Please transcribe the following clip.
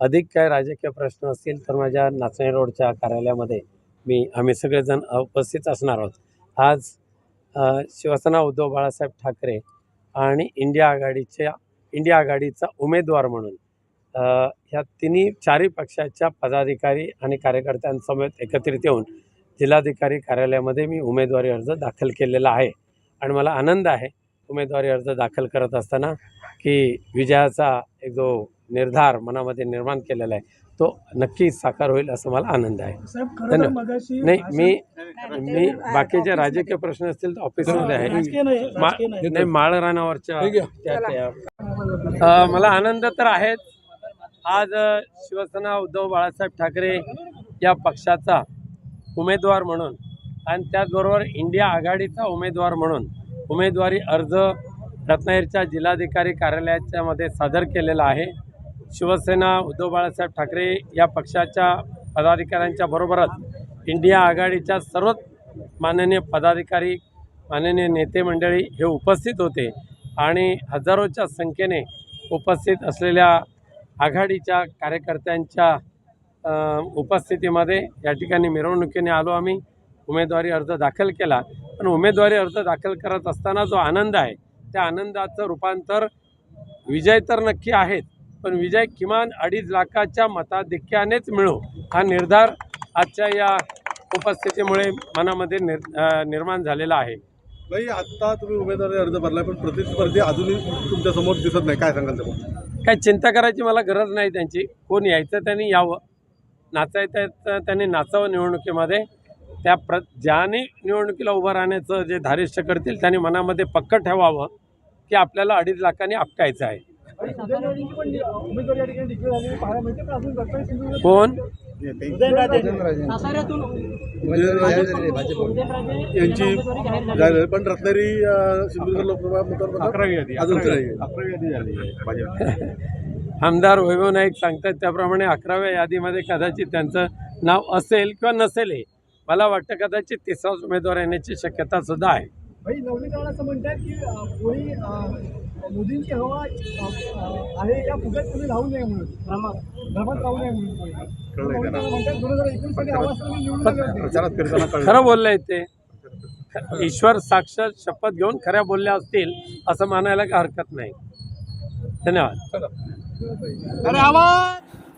अधिक काय राजकीय प्रश्न असतील तर माझ्या नाचणे रोडच्या कार्यालयामध्ये मी आम्ही सगळेजण उपस्थित असणार आहोत. आज शिवसेना उद्धव बाळासाहेब ठाकरे आणि इंडिया आघाडीच्या इंडिया आघाडीचा उमेदवार म्हणून ह्या तिन्ही चारही पक्षाच्या पदाधिकारी आणि कार्यकर्त्यांसमवेत एकत्रित येऊन जिल्हाधिकारी कार्यालयामध्ये मी उमेदवारी अर्ज दाखल केलेला आहे. आणि मला आनंद आहे उमेदवारी अर्ज दाखल करत असताना की विजयाचा एक जो निर्धार मनामध्ये निर्माण केलेला आहे तो नक्की साकार होईल असं मला आनंद आहे. धन्यवाद. मगाशी नाही मी मी बाकीचे राजकीय प्रश्न असतील तर ऑफिसमध्ये आहे. नाही माळरानावरच्या मला आनंद तर आहेच. आज शिवसेना उद्धव बाळासाहेब ठाकरे या पक्षाचा उमेदवार म्हणून आणि त्याचबरोबर इंडिया आघाडीचा उमेदवार म्हणून उमेदवारी अर्ज रत्नागिरीच्या जिल्हाधिकारी कार्यालयाच्या मध्ये सादर केलेला आहे. शिवसेना उद्धव बाळासाहेब ठाकरे या पक्षाच्या पदाधिकाऱ्यांच्या बरोबरच इंडिया आघाडीच्या सर्वच माननीय पदाधिकारी माननीय नेते मंडळी हे उपस्थित होते आणि हजारोच्या संख्येने उपस्थित असलेल्या आघाडीच्या कार्यकर्त्यांच्या उपस्थितीमध्ये या ठिकाणी मिरवणुकीने आलो आम्ही. उमेदवारी अर्ज दाखल केला. पण उमेदवारी अर्ज दाखल करत असताना जो आनंद आहे त्या आनंदाचं रूपांतर विजय तर नक्की आहेत पण विजय किमान अडीच लाखाच्या मताधिक्यानेच मिळो हा निर्धार आजच्या या उपस्थितीमुळे मनामध्ये निर निर्माण झालेला आहे. नाही आता तुम्ही उमेदवारी अर्ज भरलाय पण प्रतिस्पर्धी अजूनही तुमच्यासमोर दिसत नाही. काय सांगाल त्याबद्दल? काही चिंता करायची मला गरज नाही त्यांची. कोण यायचं त्यांनी यावं. नाचायचं त्यांनी नाचावं निवडणुकीमध्ये. त्या प्र ज्याने निवडणुकीला उभं राहण्याचं जे धारिष्य करतील त्यांनी मनामध्ये पक्क ठेवावं की आपल्याला अडीच लाखांनी आपटायचं आहे. कोण? यांची पण रत्नागिरी सिंधुदुर्ग लोकसभा मतदारसंघात अकरावी यादी, अजून अकरावी नाही. अकरावी यादी झाली आहे भाजप आमदार वैभव नाईक सांगतात त्याप्रमाणे अकराव्या यादीमध्ये कदाचित त्यांचं नाव असेल किंवा नसेलही मला वाटतं कदाचित तिसराच उमेदवार येण्याची शक्यता सुद्धा आहे. असं म्हणतात की कोणी मोदींची हवा आहे या राहू नये म्हणून. भ्रमात राहू नये म्हणून खरं बोललंय ते. ईश्वर साक्षात शपथ घेऊन खऱ्या बोलल्या असतील असं मानायला काही हरकत नाही. धन्यवाद.